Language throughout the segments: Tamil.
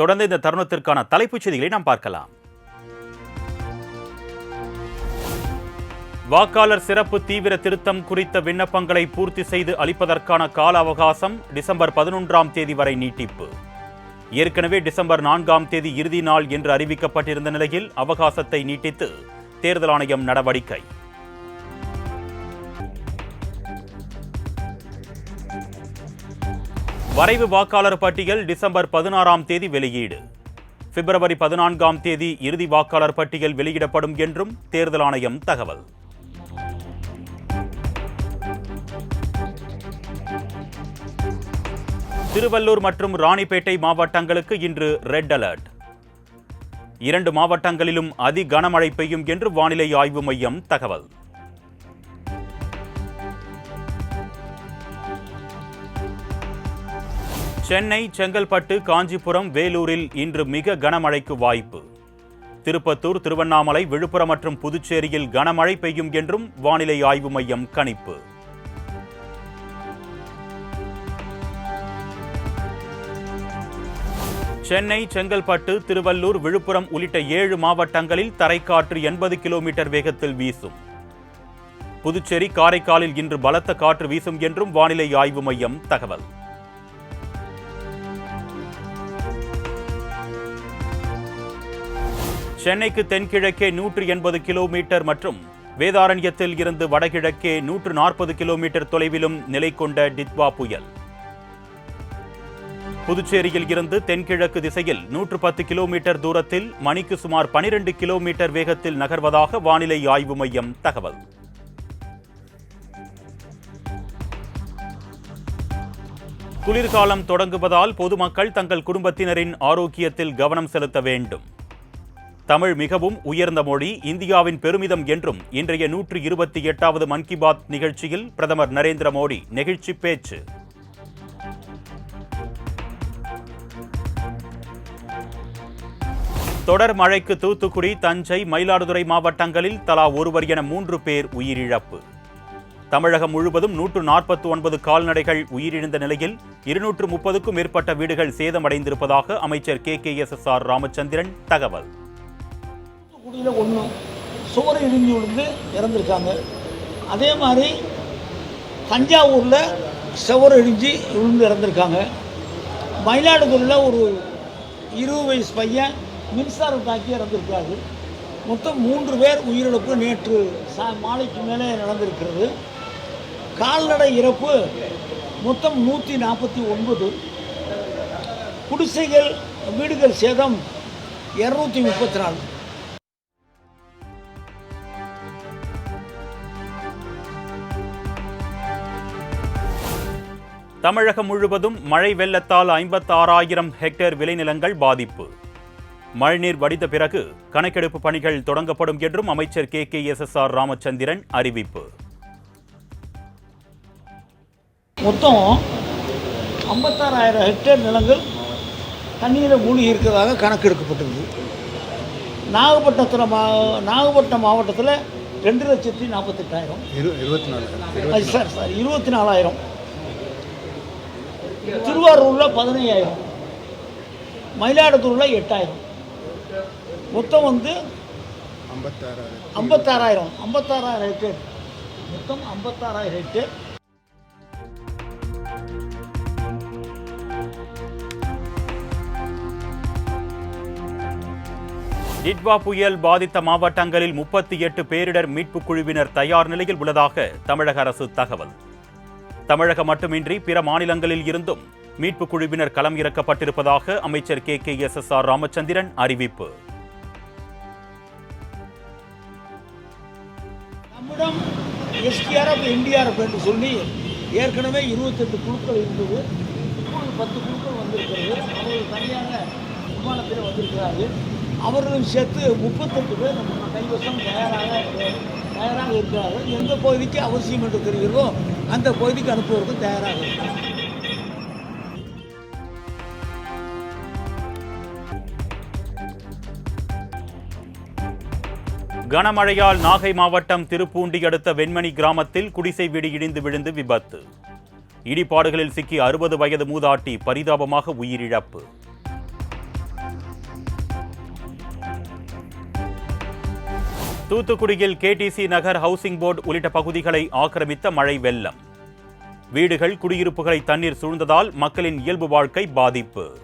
தொடர்ந்து இந்த தருணத்திற்கான தலைப்புச் செய்திகளை நாம் பார்க்கலாம். வாக்காளர் சிறப்பு தீவிர திருத்தம் குறித்த விண்ணப்பங்களை பூர்த்தி செய்து அளிப்பதற்கான கால அவகாசம் டிசம்பர் பதினொன்றாம் தேதி வரை நீட்டிப்பு. ஏற்கனவே டிசம்பர் நான்காம் தேதி இறுதி நாள் என்று அறிவிக்கப்பட்டிருந்த நிலையில் அவகாசத்தை நீட்டித்து தேர்தல் ஆணையம் நடவடிக்கை. வரைவு வாக்காளர் பட்டியல் டிசம்பர் பதினாறாம் தேதி வெளியீடு. பிப்ரவரி பதினான்காம் தேதி இறுதி வாக்காளர் பட்டியல் வெளியிடப்படும் என்றும் தேர்தல் ஆணையம் தகவல். திருவள்ளூர் மற்றும் ராணிப்பேட்டை மாவட்டங்களுக்கு இன்று ரெட் அலர்ட். இரண்டு மாவட்டங்களிலும் அதி கனமழை பெய்யும் என்று வானிலை ஆய்வு மையம் தகவல். சென்னை செங்கல்பட்டு காஞ்சிபுரம் வேலூரில் இன்று மிக கனமழைக்கு வாய்ப்பு. திருப்பத்தூர் திருவண்ணாமலை விழுப்புரம் மற்றும் புதுச்சேரியில் கனமழை பெய்யும் என்றும் வானிலை ஆய்வு மையம் கணிப்பு. சென்னை செங்கல்பட்டு திருவள்ளூர் விழுப்புரம் உள்ளிட்ட ஏழு மாவட்டங்களில் தரைக்காற்று எண்பது கிலோமீட்டர் வேகத்தில் வீசும். புதுச்சேரி காரைக்காலில் இன்று பலத்த காற்று வீசும் என்றும் வானிலை ஆய்வு மையம் தகவல். சென்னைக்கு தென்கிழக்கே நூற்று எண்பது கிலோமீட்டர் மற்றும் வேதாரண்யத்தில் இருந்து வடகிழக்கே நூற்று நாற்பது கிலோமீட்டர் தொலைவிலும் நிலை கொண்ட டித்வா புயல். புதுச்சேரியில் இருந்து தென்கிழக்கு திசையில் நூற்று பத்து கிலோமீட்டர் தூரத்தில் மணிக்கு சுமார் பனிரெண்டு கிலோமீட்டர் வேகத்தில் நகர்வதாக வானிலை ஆய்வு மையம் தகவல். குளிர்காலம் தொடங்குவதால் பொதுமக்கள் தங்கள் குடும்பத்தினரின் ஆரோக்கியத்தில் கவனம் செலுத்த வேண்டும். தமிழ் மிகவும் உயர்ந்த மொழி இந்தியாவின் பெருமிதம் என்றும் இன்றைய நூற்று இருபத்தி எட்டாவது மன் கி பாத் நிகழ்ச்சியில் பிரதமர் நரேந்திர மோடி நெகிழ்ச்சி பேச்சு. தொடர் மழைக்கு தூத்துக்குடி தஞ்சை மயிலாடுதுறை மாவட்டங்களில் தலா ஒருவர் என மூன்று பேர் உயிரிழப்பு. தமிழகம் முழுவதும் நூற்று நாற்பத்தி ஒன்பது கால்நடைகள் உயிரிழந்த நிலையில் இருநூற்று முப்பதுக்கும் மேற்பட்ட வீடுகள் சேதமடைந்திருப்பதாக அமைச்சர் K K S S R Ramachandran தகவல். குடியில் ஒன்று சுவர் இடிஞ்சு விழுந்து இறந்துருக்காங்க. அதே மாதிரி தஞ்சாவூரில் சுவர் இடிஞ்சு விழுந்து இறந்துருக்காங்க. மயிலாடுதுறையில் ஒரு இருபது வயசு பையன் மின்சாரம் தாக்கி இறந்துருக்காரு. மொத்தம் மூன்று பேர் உயிரிழப்பு நேற்று சா மாலைக்கு மேலே நடந்திருக்கிறது. கால்நடை இறப்பு மொத்தம் நூற்றி நாற்பத்தி ஒன்பது. குடிசைகள் வீடுகள் சேதம் இரநூத்தி முப்பத்தி நாலு. தமிழகம் முழுவதும் மழை வெள்ளத்தால் ஐம்பத்தாறாயிரம் ஹெக்டேர் விளைநிலங்கள் பாதிப்பு. மழைநீர் வடித்த பிறகு கணக்கெடுப்பு பணிகள் தொடங்கப்படும் என்றும் அமைச்சர் K. K. S. S. R. Ramachandran அறிவிப்பு. மொத்தம் ஐம்பத்தாறாயிரம் ஹெக்டேர் நிலங்கள் தண்ணீரில் மூழ்கி இருக்கிறதாக கணக்கெடுக்கப்பட்டது நாகப்பட்டினத்தில் மா நாகப்பட்டினம் மாவட்டத்தில் ரெண்டு லட்சத்தி நாற்பத்தெட்டாயிரம். இரு இருபத்தி நாலு சார் சார் இருபத்தி நாலாயிரம். திருவாரூரில் பதினையாயிரம். மயிலாடுதுறையில் எட்டாயிரம். மொத்தம் வந்து ஐம்பத்தாறாயிரம். ஐம்பத்தாறாயிரம் ஐம்பத்தாறாயிரம் ஹெக்டேர் மொத்தம் ஐம்பத்தாறாயிரம் ஹெக்டேர் டிட்வா புயல் பாதித்த மாவட்டங்களில் முப்பத்தி எட்டு பேரிடர் மீட்புக் குழுவினர் தயார் நிலையில் உள்ளதாக தமிழக அரசு தகவல். தமிழகம் மட்டுமின்றி பிற மாநிலங்களில் இருந்தும் மீட்புக் குழுவினர் களம் இறக்கப்பட்டிருப்பதாக அமைச்சர் K K S S R Ramachandran அறிவிப்பு. நம்மிடம் எஸ்டிஆர்எஃப் என்டிஆர்எஃப் என்று சொல்லி ஏற்கனவே இருபத்தெட்டு குழுக்கள் இருந்தது. இப்பொழுது பத்து குழுக்கள் வந்திருக்கிறது. அவர்கள் தனியாக விமானத்தில் வந்திருக்கிறார்கள். அவர்களும் சேர்த்து முப்பத்தெட்டு பேர் நம்ம கைவசம் தயாராக தயாராக இருக்கிறார்கள். எந்த பகுதிக்கு அவசியம் என்று தெரிகிறதோ அந்த பகுதிக்கு அனுப்புவதற்கும் தயாராக கனமழையால் நாகை மாவட்டம் திருப்பூண்டி அடுத்த வெண்மணி கிராமத்தில் குடிசை வீடு இடிந்து விழுந்து விபத்து. இடிபாடுகளில் சிக்கி அறுபது வயது மூதாட்டி பரிதாபமாக உயிரிழப்பு. தூத்துக்குடியில் கேடிசி நகர் ஹவுசிங் போர்டு உள்ளிட்ட பகுதிகளை ஆக்கிரமித்த மழை வெள்ளம். வீடுகள் குடியிருப்புகளை தண்ணீர் சூழ்ந்ததால் மக்களின் இயல்பு வாழ்க்கை பாதிப்பு.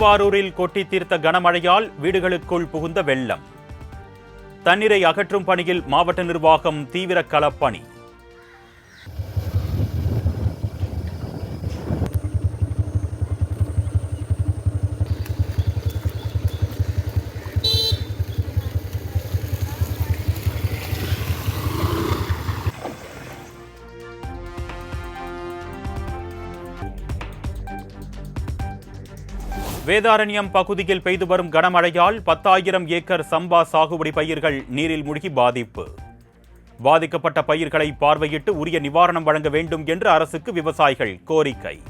திருவாரூரில் கொட்டி தீர்த்த கனமழையால் வீடுகளுக்குள் புகுந்த வெள்ளம். தண்ணீரை அகற்றும் பணியில் மாவட்ட நிர்வாகம் தீவிர களப்பணி. வேதாரண்யம் பகுதியில் பெய்து வரும் கனமழையால் பத்தாயிரம் ஏக்கர் சம்பா சாகுபடி பயிர்கள் நீரில் மூழ்கி பாதிப்பு. பாதிக்கப்பட்ட பயிர்களை பார்வையிட்டு உரிய நிவாரணம் வழங்க வேண்டும் என்று அரசுக்கு விவசாயிகள் கோரிக்கை.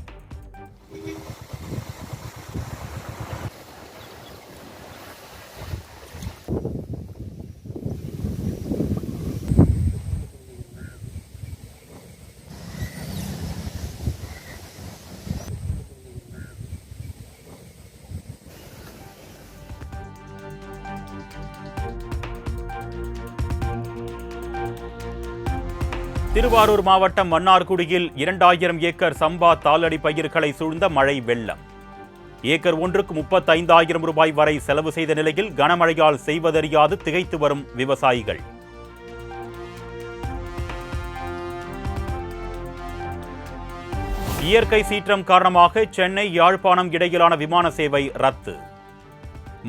திருவாரூர் மாவட்டம் மன்னார்குடியில் இரண்டாயிரம் ஏக்கர் சம்பா தாளடி பயிர்களை சூழ்ந்த மழை வெள்ளம். ஏக்கர் ஒன்றுக்கு முப்பத்தைந்தாயிரம் ரூபாய் வரை செலவு செய்த நிலையில் கனமழையால் செய்வதறியாது திகைத்து வரும் விவசாயிகள். இயற்கை சீற்றம் காரணமாக சென்னை யாழ்ப்பாணம் இடையிலான விமான சேவை ரத்து.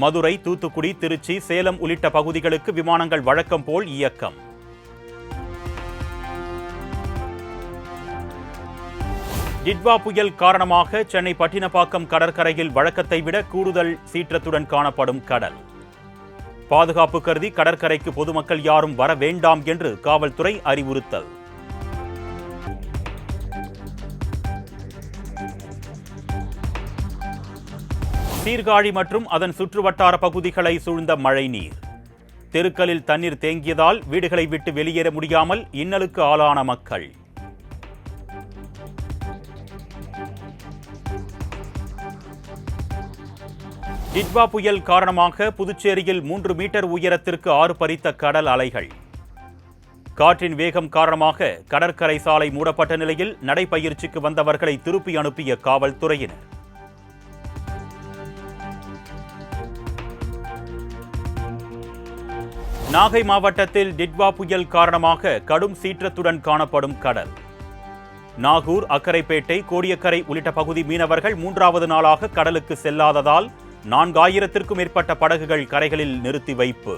மதுரை தூத்துக்குடி திருச்சி சேலம் உள்ளிட்ட பகுதிகளுக்கு விமானங்கள் வழக்கம் போல் இயக்கம். டிட்வா புயல் காரணமாக சென்னை பட்டினப்பாக்கம் கடற்கரையில் வழக்கத்தை விட கூடுதல் சீற்றத்துடன் காணப்படும் கடல். பாதுகாப்பு கருதி கடற்கரைக்கு பொதுமக்கள் யாரும் வர வேண்டாம் என்று காவல்துறை அறிவுறுத்தல். சீர்காழி மற்றும் அதன் சுற்றுவட்டார பகுதிகளை சூழ்ந்த மழைநீர் தெருக்களில் தண்ணீர் தேங்கியதால் வீடுகளை விட்டு வெளியேற முடியாமல் இன்னலுக்கு ஆளான மக்கள். டிட்வா புயல் காரணமாக புதுச்சேரியில் மூன்று மீட்டர் உயரத்திற்கு ஆறு பறித்த கடல் அலைகள். காற்றின் வேகம் காரணமாக கடற்கரை சாலை மூடப்பட்ட நிலையில் நடைபயிற்சிக்கு வந்தவர்களை திருப்பி அனுப்பிய காவல்துறையினர். நாகை மாவட்டத்தில் டிட்வா புயல் காரணமாக கடும் சீற்றத்துடன் காணப்படும் கடல். நாகூர் அக்கரைப்பேட்டை கோடியக்கரை உள்ளிட்ட பகுதி மீனவர்கள் மூன்றாவது நாளாக கடலுக்கு செல்லாததால் நான்காயிரத்திற்கும் மேற்பட்ட படகுகள் கரைகளில் நிறுத்தி வைப்பு.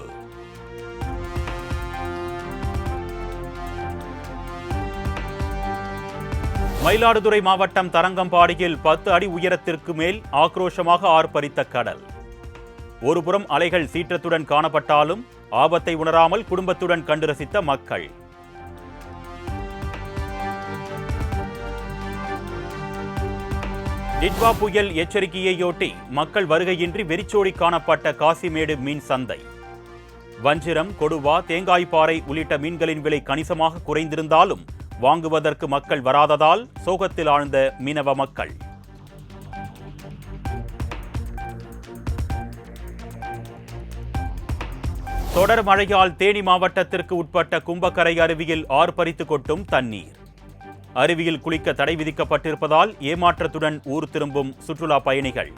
மயிலாடுதுறை மாவட்டம் தரங்கம்பாடியில் பத்து அடி உயரத்திற்கு மேல் ஆக்ரோஷமாக ஆர்ப்பரித்த கடல். ஒருபுறம் அலைகள் சீற்றத்துடன் காணப்பட்டாலும் ஆபத்தை உணராமல் குடும்பத்துடன் கண்டு ரசித்த மக்கள். டிட்வா புயல் எச்சரிக்கையையொட்டி மக்கள் வருகையின்றி வெறிச்சோடி காணப்பட்ட காசிமேடு மீன் சந்தை. வஞ்சிரம் கொடுவா தேங்காய்பாறை உள்ளிட்ட மீன்களின் விலை கணிசமாக குறைந்திருந்தாலும் வாங்குவதற்கு மக்கள் வராததால் சோகத்தில் ஆழ்ந்த மீனவ மக்கள். தொடர் மழையால் தேனி மாவட்டத்திற்கு உட்பட்ட கும்பக்கரை அருவியில் ஆர்ப்பரித்து கொட்டும் தண்ணீர். அருவியில் குளிக்க தடை விதிக்கப்பட்டிருப்பதால் ஏமாற்றத்துடன் ஊர் திரும்பும் சுற்றுலா பயணிகள்.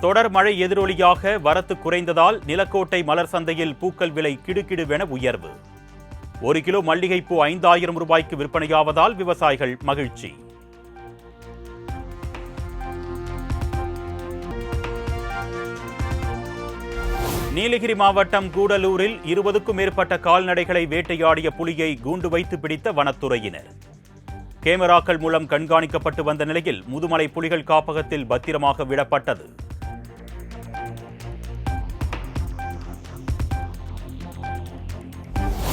தொடர் மழை எதிரொலியாக வரத்து குறைந்ததால் நிலக்கோட்டை மலர் சந்தையில் பூக்கள் விலை கிடுகிடுவென உயர்வு. ஒரு கிலோ மல்லிகைப்பூ ஐந்தாயிரம் ரூபாய்க்கு விற்பனையாவதால் விவசாயிகள் மகிழ்ச்சி. நீலகிரி மாவட்டம் கூடலூரில் இருபதுக்கும் மேற்பட்ட கால்நடைகளை வேட்டையாடிய புலியை கூண்டு வைத்து பிடித்த வனத்துறையினர். கேமராக்கள் மூலம் கண்காணிக்கப்பட்டு வந்த நிலையில் முதுமலை புலிகள் காப்பகத்தில் பத்திரமாக விடப்பட்டது.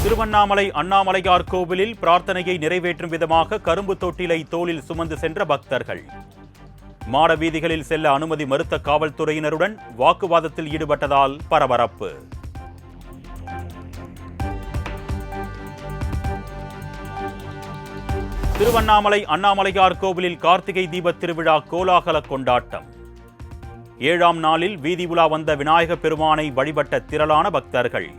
திருவண்ணாமலை அண்ணாமலையார் கோவிலில் பிரார்த்தனையை நிறைவேற்றும் விதமாக கரும்பு தொட்டிலை தோளில் சுமந்து சென்ற பக்தர்கள். மாட வீதிகளில் செல்ல அனுமதி மறுத்த காவல்துறையினருடன் வாக்குவாதத்தில் ஈடுபட்டதால் பரபரப்பு. திருவண்ணாமலை அண்ணாமலையார் கோவிலில் கார்த்திகை தீபத் திருவிழா கோலாகல கொண்டாட்டம். ஏழாம் நாளில் வீதி உலா வந்த விநாயகப் பெருமானை வழிபட்ட திரளான பக்தர்கள்.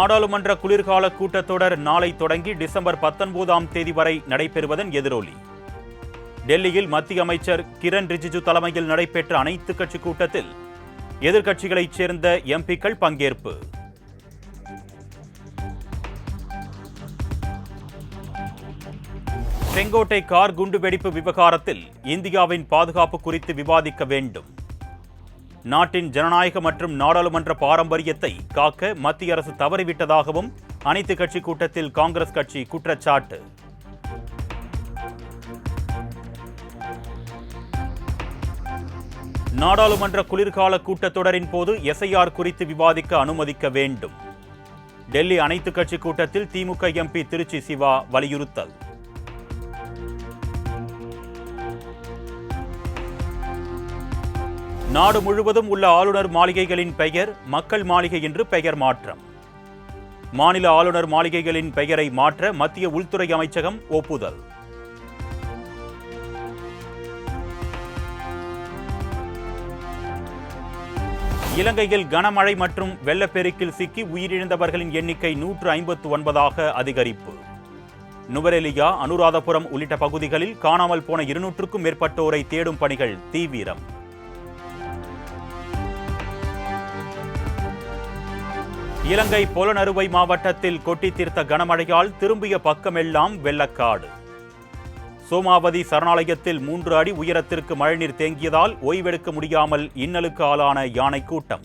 நாடாளுமன்ற குளிர்கால கூட்டத்தொடர் நாளை தொடங்கி டிசம்பர் பத்தொன்பதாம் தேதி வரை நடைபெறுவதன் எதிரொலி. டெல்லியில் மத்திய அமைச்சர் கிரண் ரிஜிஜு தலைமையில் நடைபெற்ற அனைத்து கட்சி கூட்டத்தில் எதிர்க்கட்சிகளைச் சேர்ந்த எம்பிக்கள் பங்கேற்பு. செங்கோட்டை கார் குண்டுவெடிப்பு விவகாரத்தில் இந்தியாவின் பாதுகாப்பு குறித்து விவாதிக்க வேண்டும். நாட்டின் ஜனநாயக மற்றும் நாடாளுமன்ற பாரம்பரியத்தை காக்க மத்திய அரசு தவறிவிட்டதாகவும் அனைத்து கட்சி கூட்டத்தில் காங்கிரஸ் கட்சி குற்றச்சாட்டு. நாடாளுமன்ற குளிர்கால கூட்டத்தொடரின் போது எஸ்ஐஆர் குறித்து விவாதிக்க அனுமதிக்க வேண்டும். டெல்லி அனைத்து கட்சி கூட்டத்தில் திமுக எம்பி திருச்சி சிவா வலியுறுத்தல். நாடு முழுவதும் உள்ள ஆளுநர் மாளிகைகளின் பெயர் மக்கள் மாளிகை என்று பெயர் மாற்றம். மாநில ஆளுநர் மாளிகைகளின் பெயரை மாற்ற மத்திய உள்துறை அமைச்சகம் ஒப்புதல். இலங்கையில் கனமழை மற்றும் வெள்ளப்பெருக்கில் சிக்கி உயிரிழந்தவர்களின் எண்ணிக்கை நூற்று ஐம்பத்து ஒன்பதாக அதிகரிப்பு. நுவரெலியா அனுராதபுரம் உள்ளிட்ட பகுதிகளில் காணாமல் போன இருநூற்றுக்கும் மேற்பட்டோரை தேடும் பணிகள் தீவிரம். இலங்கை புலனறுவை மாவட்டத்தில் கொட்டி தீர்த்த கனமழையால் திரும்பிய பக்கமெல்லாம் வெள்ளக்காடு. சோமாவதி சரணாலயத்தில் மூன்று அடி உயரத்திற்கு மழைநீர் தேங்கியதால் ஓய்வெடுக்க முடியாமல் இன்னலுக்கு ஆளான யானை கூட்டம்.